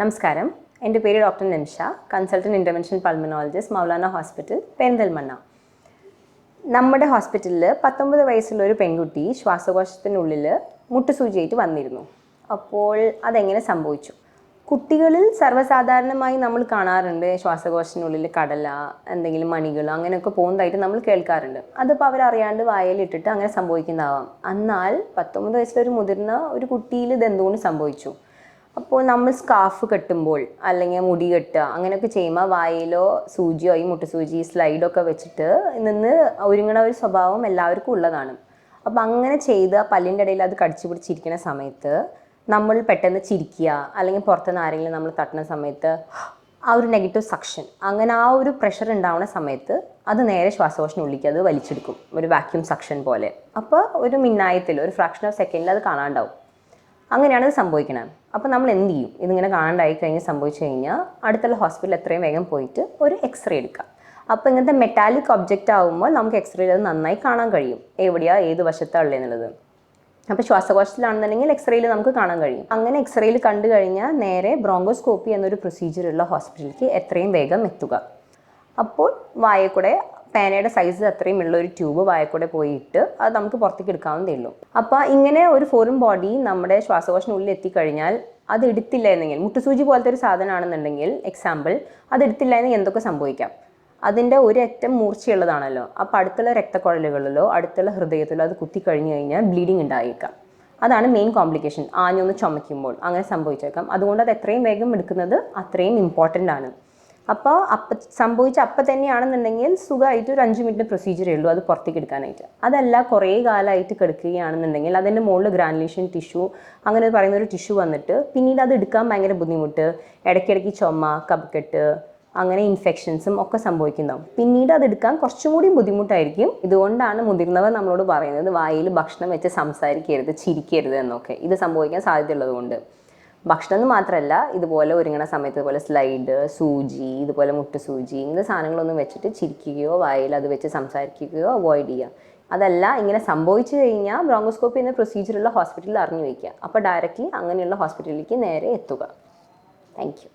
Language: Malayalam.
നമസ്കാരം. എന്റെ പേര് doctor Nimsha consultant intervention pulmonologist Moulana hospital Perinthalmanna. നമ്മുടെ ഹോസ്പിറ്റലിൽ പത്തൊമ്പത് വയസ്സുള്ള ഒരു പെൺകുട്ടി ശ്വാസകോശത്തിനുള്ളിൽ മുട്ടുസൂചിയായിട്ട് വന്നിരുന്നു. അപ്പോൾ അതെങ്ങനെ സംഭവിച്ചു? കുട്ടികളിൽ സർവസാധാരണമായി നമ്മൾ കാണാറുണ്ട് ശ്വാസകോശത്തിനുള്ളിൽ കടല എന്തെങ്കിലും മണികൾ അങ്ങനെയൊക്കെ പോകുന്നതായിട്ട് നമ്മൾ കേൾക്കാറുണ്ട്. അതിപ്പോൾ അവരറിയാണ്ട് വായലിട്ടിട്ട് അങ്ങനെ സംഭവിക്കുന്നതാവാം. എന്നാൽ പത്തൊമ്പത് വയസ്സിലൊരു മുതിർന്ന ഒരു കുട്ടിയിൽ ഇതെന്തുകൊണ്ട് സംഭവിച്ചു? അപ്പോൾ നമ്മൾ സ്കാർഫ് കെട്ടുമ്പോൾ അല്ലെങ്കിൽ മുടി കെട്ടുക അങ്ങനെയൊക്കെ ചെയ്യുമ്പോൾ വായിലോ സൂചിയോ ഈ മുട്ടുസൂചി സ്ലൈഡൊക്കെ വെച്ചിട്ട് നിന്ന് ഒരുങ്ങണ ഒരു സ്വഭാവം എല്ലാവർക്കും ഉള്ളതാണ്. അപ്പോൾ അങ്ങനെ ചെയ്ത് പല്ലിന്റെ ഇടയിൽ അത് കടിച്ചു പിടിച്ചിരിക്കുന്ന സമയത്ത് നമ്മൾ പെട്ടെന്ന് ചിരിക്കുക അല്ലെങ്കിൽ പുറത്തുനിന്ന് ആരെങ്കിലും നമ്മൾ തട്ടുന്ന സമയത്ത് ആ ഒരു നെഗറ്റീവ് സക്ഷൻ അങ്ങനെ ആ ഒരു പ്രഷർ ഉണ്ടാവുന്ന സമയത്ത് അത് നേരെ ശ്വാസകോശനുള്ളിലേക്ക് അത് വലിച്ചെടുക്കും ഒരു വാക്യൂം സക്ഷൻ പോലെ. അപ്പോൾ ഒരു മിന്നായത്തിൽ ഒരു ഫ്രാക്ഷൻ ഓഫ് സെക്കൻഡിൽ അത് കാണാണ്ടാവും. അങ്ങനെയാണ് ഇത് സംഭവിക്കുന്നത് അപ്പോൾ നമ്മൾ എന്ത് ചെയ്യും? ഇതിങ്ങനെ കാണണ്ടായി കഴിഞ്ഞ് സംഭവിച്ചു കഴിഞ്ഞാൽ അടുത്തുള്ള ഹോസ്പിറ്റലിൽ എത്രയും വേഗം പോയിട്ട് ഒരു എക്സ്റേ എടുക്കാം. അപ്പോൾ ഇങ്ങനത്തെ മെറ്റാലിക് ഒബ്ജക്റ്റ് ആകുമ്പോൾ നമുക്ക് എക്സ്റേ അത് നന്നായി കാണാൻ കഴിയും. എവിടെയാണ് ഏത് വശത്താണ് ഉള്ളതെന്നുള്ളത് അപ്പോൾ ശ്വാസകോശത്തിലാണെന്നുണ്ടെങ്കിൽ എക്സ്റേയിൽ നമുക്ക് കാണാൻ കഴിയും. അങ്ങനെ എക്സ്റേയിൽ കണ്ടു കഴിഞ്ഞാൽ നേരെ ബ്രോങ്കോസ്കോപ്പി എന്നൊരു പ്രൊസീജിയർ ഉള്ള ഹോസ്പിറ്റലിലേക്ക് എത്രയും വേഗം എത്തുക. അപ്പോൾ വായക്കൂടെ പേനയുടെ സൈസ് അത്രയും ഉള്ള ഒരു ട്യൂബ് വായക്കൂടെ പോയിട്ട് അത് നമുക്ക് പുറത്തേക്ക് എടുക്കാവുന്നതേ ഉള്ളൂ. അപ്പോൾ ഇങ്ങനെ ഒരു ഫോറിൻ ബോഡി നമ്മുടെ ശ്വാസകോശത്തിനുള്ളിൽ എത്തിക്കഴിഞ്ഞാൽ അത് എടുത്തില്ല എന്നെങ്കിൽ മുട്ടുസൂചി പോലത്തെ ഒരു സാധനമാണെന്നുണ്ടെങ്കിൽ എക്സാമ്പിൾ അതെടുത്തില്ല എന്ന് എന്തൊക്കെ സംഭവിക്കാം? അതിന്റെ ഒരറ്റം മൂർച്ചയുള്ളതാണല്ലോ. അപ്പോൾ അടുത്തുള്ള രക്തക്കുഴലുകളിലോ അടുത്തുള്ള ഹൃദയത്തിലോ അത് കുത്തി കഴിഞ്ഞു കഴിഞ്ഞാൽ ബ്ലീഡിങ് ഉണ്ടായേക്കാം. അതാണ് മെയിൻ കോംപ്ലിക്കേഷൻ ആഞ്ഞൊന്ന് ചുമയ്ക്കുമ്പോൾ അങ്ങനെ സംഭവിച്ചേക്കാം. അതുകൊണ്ട് അത് എത്രയും വേഗം എടുക്കുന്നത് അത്രയും ഇമ്പോർട്ടന്റ് ആണ്. അപ്പോൾ അപ്പം സംഭവിച്ച അപ്പം തന്നെയാണെന്നുണ്ടെങ്കിൽ സുഖമായിട്ട് ഒരു അഞ്ച് മിനിറ്റ് പ്രൊസീജിയറേ ഉള്ളൂ അത് പുറത്തേക്ക് എടുക്കാനായിട്ട്. അതല്ല കുറേ കാലമായിട്ട് കിടക്കുകയാണെന്നുണ്ടെങ്കിൽ അതിന്റെ മുകളിൽ ഗ്രാനുലേഷൻ ടിഷ്യൂ അങ്ങനെ പറയുന്ന ഒരു ടിഷ്യൂ വന്നിട്ട് പിന്നീട് അത് എടുക്കാൻ ഭയങ്കര ബുദ്ധിമുട്ട്. ഇടയ്ക്കിടയ്ക്ക് ചുമ കപക്കെട്ട് അങ്ങനെ ഇൻഫെക്ഷൻസും ഒക്കെ സംഭവിക്കുന്നുണ്ടാവും. പിന്നീട് അത് എടുക്കാൻ കുറച്ചും കൂടി ബുദ്ധിമുട്ടായിരിക്കും. ഇതുകൊണ്ടാണ് മുതിർന്നവർ നമ്മളോട് പറയുന്നത് വായിൽ ഭക്ഷണം വെച്ച് സംസാരിക്കരുത് ചിരിക്കരുത് എന്നൊക്കെ. ഇത് സംഭവിക്കാൻ സാധ്യതയുള്ളത് കൊണ്ട് ഭക്ഷണം എന്ന് മാത്രമല്ല ഇതുപോലെ ഒരുങ്ങണ സമയത്ത് ഇതുപോലെ സ്ലൈഡ് സൂചി ഇതുപോലെ മുട്ട സൂചി ഇങ്ങനത്തെ സാധനങ്ങളൊന്നും വെച്ചിട്ട് ചിരിക്കുകയോ വായിൽ അത് വെച്ച് സംസാരിക്കുകയോ അവോയ്ഡ് ചെയ്യുക. അതല്ല ഇങ്ങനെ സംഭവിച്ചു കഴിഞ്ഞാൽ ബ്രോങ്കോസ്കോപ്പി എന്ന പ്രൊസീജിയറുള്ള ഹോസ്പിറ്റലിൽ അറിഞ്ഞു വയ്ക്കുക അപ്പോൾ ഡയറക്റ്റ്ലി അങ്ങനെയുള്ള ഹോസ്പിറ്റലിലേക്ക് നേരെ എത്തുക. താങ്ക്